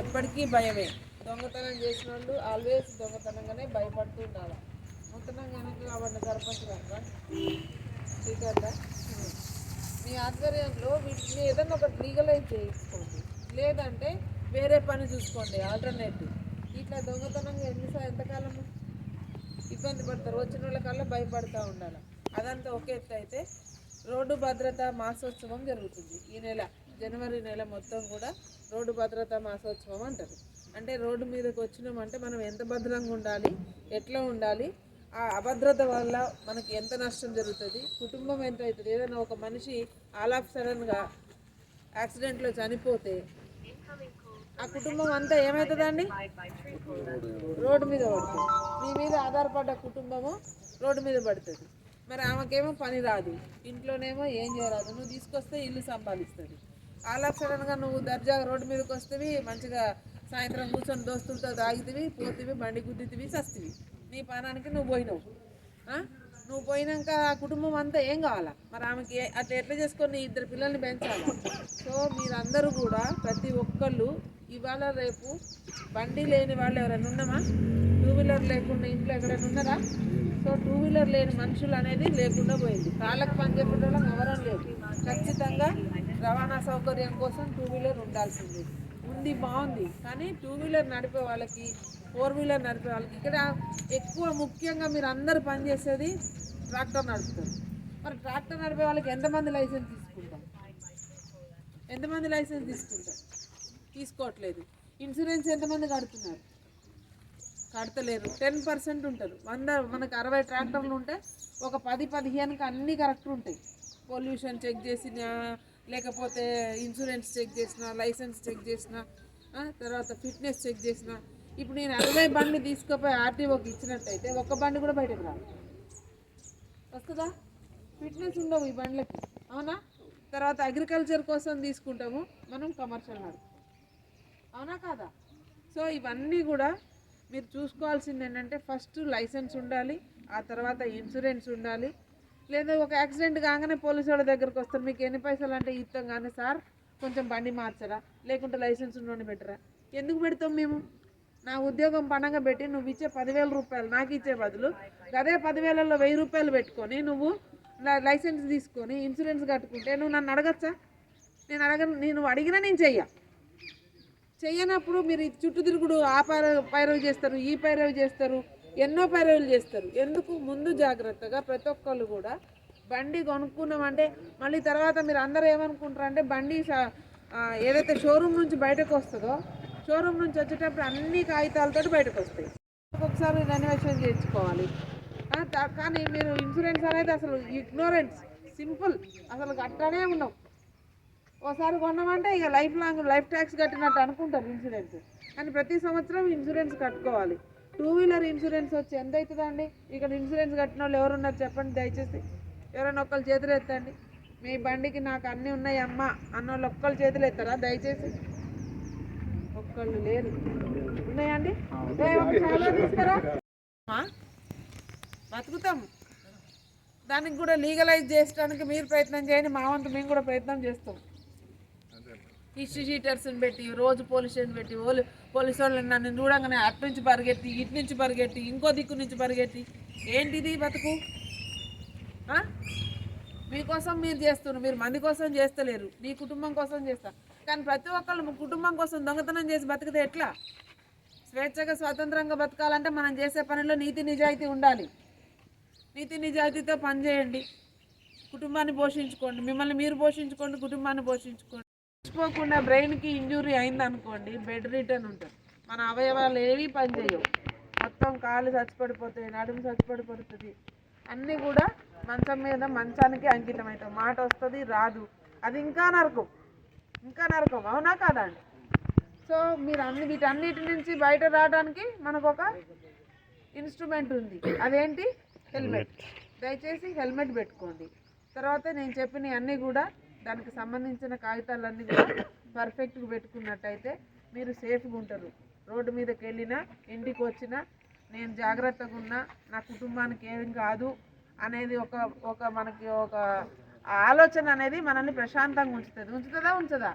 ఎప్పటికీ భయమే. దొంగతనం చేసిన వాళ్ళు ఆల్వేస్ దొంగతనంగానే భయపడుతూ ఉండాలి మొత్తం కనుక కాబట్టి సర్పంచ్ కనుక మీ ఆధ్వర్యంలో వీటిని ఏదైనా ఒకటి లీగలైజ్ చేయించుకోండి లేదంటే వేరే పని చూసుకోండి ఆల్టర్నేటివ్ ఇట్లా దొంగతనంగా ఎన్నిసార్లు ఎంతకాలము? ఇబ్బంది పడతారు. వచ్చిన వాళ్ళకల్లా భయపడుతూ ఉండాలి. అదంతా ఒక ఎత్తు అయితే రోడ్డు భద్రత మాసోత్సవం జరుగుతుంది ఈ నెల. జనవరి నెల మొత్తం కూడా రోడ్డు భద్రత మాసోత్సవం అంటారు అంటే రోడ్డు మీదకి వచ్చినామంటే మనం ఎంత భద్రంగా ఉండాలి ఎట్లా ఉండాలి ఆ అభద్రత వల్ల మనకి ఎంత నష్టం జరుగుతుంది కుటుంబం ఎంత అవుతుంది ఏదైనా ఒక మనిషి ఆల్ ఆఫ్ సడన్గా యాక్సిడెంట్లో చనిపోతే ఆ కుటుంబం అంతా ఏమవుతుందండి రోడ్డు మీద పడుతుంది. మీ మీద ఆధారపడ్డ కుటుంబము రోడ్డు మీద పడుతుంది. మరి ఆమెకేమో పని రాదు. ఇంట్లోనేమో ఏం చేయరాదు. నువ్వు తీసుకొస్తే ఇల్లు సంపాదిస్తుంది. అలా సడన్గా నువ్వు దర్జాగా రోడ్డు మీదకి వస్తేవి మంచిగా సాయంత్రం కూర్చొని దోస్తులతో తాగితివి పోతివి బండి గుద్దితివి చస్తివి నీ పానానికి నువ్వు పోయినావు. నువ్వు పోయినాక ఆ కుటుంబం అంతా ఏం కావాలా? మరి ఆమెకి అట్లా ఎట్లా చేసుకొని నీ ఇద్దరు పిల్లల్ని పెంచాలి? సో మీరందరూ కూడా ప్రతి ఒక్కళ్ళు ఇవాళ రేపు బండి లేని వాళ్ళు ఎవరైనా ఉన్నామా టూ వీలర్ లేకుండా ఇంట్లో ఎక్కడైనా ఉన్నారా? సో టూ వీలర్ లేని మనుషులు అనేది లేకుండా పోయింది. కాళ్ళకి పని చెప్పడం ఎవరం లేదు ఖచ్చితంగా రవాణా సౌకర్యం కోసం టూ వీలర్ ఉండాల్సింది. ఉంది బాగుంది కానీ టూ వీలర్ నడిపే వాళ్ళకి ఫోర్ వీలర్ నడిపే వాళ్ళకి ఇక్కడ ఎక్కువ ముఖ్యంగా మీరు అందరు పనిచేసేది ట్రాక్టర్ నడుపుతారు. మరి ట్రాక్టర్ నడిపే వాళ్ళకి ఎంతమంది లైసెన్స్ తీసుకుంటాం ఎంతమంది లైసెన్స్ తీసుకుంటారు? తీసుకోవట్లేదు. ఇన్సూరెన్స్ ఎంతమంది కడుతున్నారు? కడతలేరు. టెన్ పర్సెంట్ ఉంటారు. వంద మనకు అరవై ట్రాక్టర్లు ఉంటే ఒక పది పదిహేనుకి అన్నీ కరెక్ట్ ఉంటాయి. పొల్యూషన్ చెక్ చేసిన లేకపోతే ఇన్సూరెన్స్ చెక్ చేసిన లైసెన్స్ చెక్ చేసిన తర్వాత ఫిట్నెస్ చెక్ చేసిన ఇప్పుడు నేను అరవై బండ్లు తీసుకుపోయి ఆర్టీఓకి ఇచ్చినట్టయితే ఒక్క బండి కూడా బయటకు రాదు. వస్తుందా? ఫిట్నెస్ ఉండవు ఈ బండ్లకి. అవునా? తర్వాత అగ్రికల్చర్ కోసం తీసుకుంటాము మనం కమర్షియల్ నడుపు అవునా కాదా? సో ఇవన్నీ కూడా మీరు చూసుకోవాల్సింది ఏంటంటే ఫస్ట్ లైసెన్స్ ఉండాలి ఆ తర్వాత ఇన్సూరెన్స్ ఉండాలి లేదా ఒక యాక్సిడెంట్ కాగానే పోలీసు వాళ్ళ దగ్గరకు వస్తారు. మీకు ఎన్ని పైసలు అంటే ఇస్తాం కానీ సార్ కొంచెం బండి మార్చరా? లేకుంటే లైసెన్స్ ఉండి పెట్టరా? ఎందుకు పెడతాం మేము? నా ఉద్యోగం పనంగా పెట్టి నువ్వు ఇచ్చే పదివేల రూపాయలు నాకు ఇచ్చే బదులు అదే పదివేలలో వెయ్యి రూపాయలు పెట్టుకొని నువ్వు లైసెన్స్ తీసుకొని ఇన్సూరెన్స్ కట్టుకుంటే నువ్వు నన్ను అడగచ్చా? నేను అడగ నేను అడిగినా నేను చెయ్య. చెయ్యనప్పుడు మీరు చుట్టూ తిరుగుడు ఆ పైరవ్ పైరవి చేస్తారు ఈ పైరవి చేస్తారు. ఎన్నో పైరవులు చేస్తారు. ఎందుకు? ముందు జాగ్రత్తగా ప్రతి ఒక్కళ్ళు కూడా బండి కొనుక్కున్నామంటే మళ్ళీ తర్వాత మీరు అందరూ ఏమనుకుంటారు అంటే బండి ఏదైతే షోరూమ్ నుంచి బయటకు వస్తుందో షోరూమ్ నుంచి వచ్చేటప్పుడు అన్ని కాగితాలతో బయటకు వస్తాయి. ఒక్కొక్కసారి రెనోవేషన్ చేయించుకోవాలి. కానీ మీరు ఇన్సూరెన్స్ అనేది అసలు ఇగ్నోరెన్స్ సింపుల్ అసలు అట్లానే ఉన్నాం. ఓసారి కొన్నామంటే ఇక లైఫ్ లాంగ్ లైఫ్ ట్యాక్స్ కట్టినట్టు అనుకుంటారు ఇన్సూరెన్స్ కానీ ప్రతి సంవత్సరం ఇన్సూరెన్స్ కట్టుకోవాలి. టూ వీలర్ ఇన్సూరెన్స్ వచ్చి ఎంత అవుతుందండి ఇక్కడ ఇన్సూరెన్స్ కట్టిన వాళ్ళు ఎవరున్నారు చెప్పండి దయచేసి. ఎవరైనా ఒక్కళ్ళు చేతులు ఎత్తండి. మీ బండికి నాకు అన్నీ ఉన్నాయి అమ్మ అన్న వాళ్ళు ఒక్కళ్ళు చేతులు ఎత్తారా? దయచేసి. ఒక్కళ్ళు లేరు. ఉన్నాయండి? ఏ, తీసుకురా. ఆ? దానికి కూడా లీగలైజ్ చేయడానికి మీరు ప్రయత్నం చేయండి. మా వంతు మేము కూడా ప్రయత్నం చేస్తాం. ఈ షీటర్స్ని పెట్టి రోజు పోలీస్ స్టేషన్ పెట్టి ఓలి పోలీసు వాళ్ళు నన్ను చూడంగానే అటు నుంచి పరిగెత్తి ఇటు నుంచి పరిగెత్తి ఇంకో దిక్కు నుంచి పరిగెత్తి. ఏంటిది బతుకు? మీకోసం మీరు చేస్తున్నారు మీరు మంది కోసం చేస్తలేరు మీ కుటుంబం కోసం చేస్తారు కానీ ప్రతి ఒక్కళ్ళు కుటుంబం కోసం దొంగతనం చేసి బతికితే ఎట్లా? స్వేచ్ఛగా స్వతంత్రంగా బతకాలంటే మనం చేసే పనిలో నీతి నిజాయితీ ఉండాలి. నీతి నిజాయితీతో పనిచేయండి కుటుంబాన్ని పోషించుకోండి. మిమ్మల్ని మీరు పోషించుకోండి కుటుంబాన్ని పోషించుకోండి. మర్చిపోకుండా బ్రెయిన్కి ఇంజురీ అయింది అనుకోండి బెడ్ రిటర్న్ ఉంటుంది. మన అవయవాలు ఏవి పనిచేయవు మొత్తం కాళ్ళు చచ్చిపడిపోతాయి నడుము చచ్చిపడిపోతుంది. అన్నీ కూడా మంచం మీద మంచానికి అంకితం అవుతాం మాట వస్తుంది రాదు. అది ఇంకా నరకం. ఇంకా నరకం. అవునా కాదా అండి? సో మీరు అన్ని వీటన్నిటి నుంచి బయట రావడానికి మనకు ఒక ఇన్స్ట్రుమెంట్ ఉంది. అదేంటి? హెల్మెట్ దయచేసి హెల్మెట్ పెట్టుకోండి. తర్వాత నేను చెప్పిన అన్నీ కూడా దానికి సంబంధించిన కాగితాలన్నీ కూడా పర్ఫెక్ట్గా పెట్టుకున్నట్టయితే మీరు సేఫ్గా ఉంటారు. రోడ్డు మీదకి వెళ్ళినా ఇంటికి వచ్చినా నేను జాగ్రత్తగా ఉన్నా నా కుటుంబానికి ఏం కాదు అనేది ఒక ఒక మనకి ఒక ఆలోచన అనేది మనల్ని ప్రశాంతంగా ఉంచుతుంది. ఉంచుతుందా? ఉంచదా?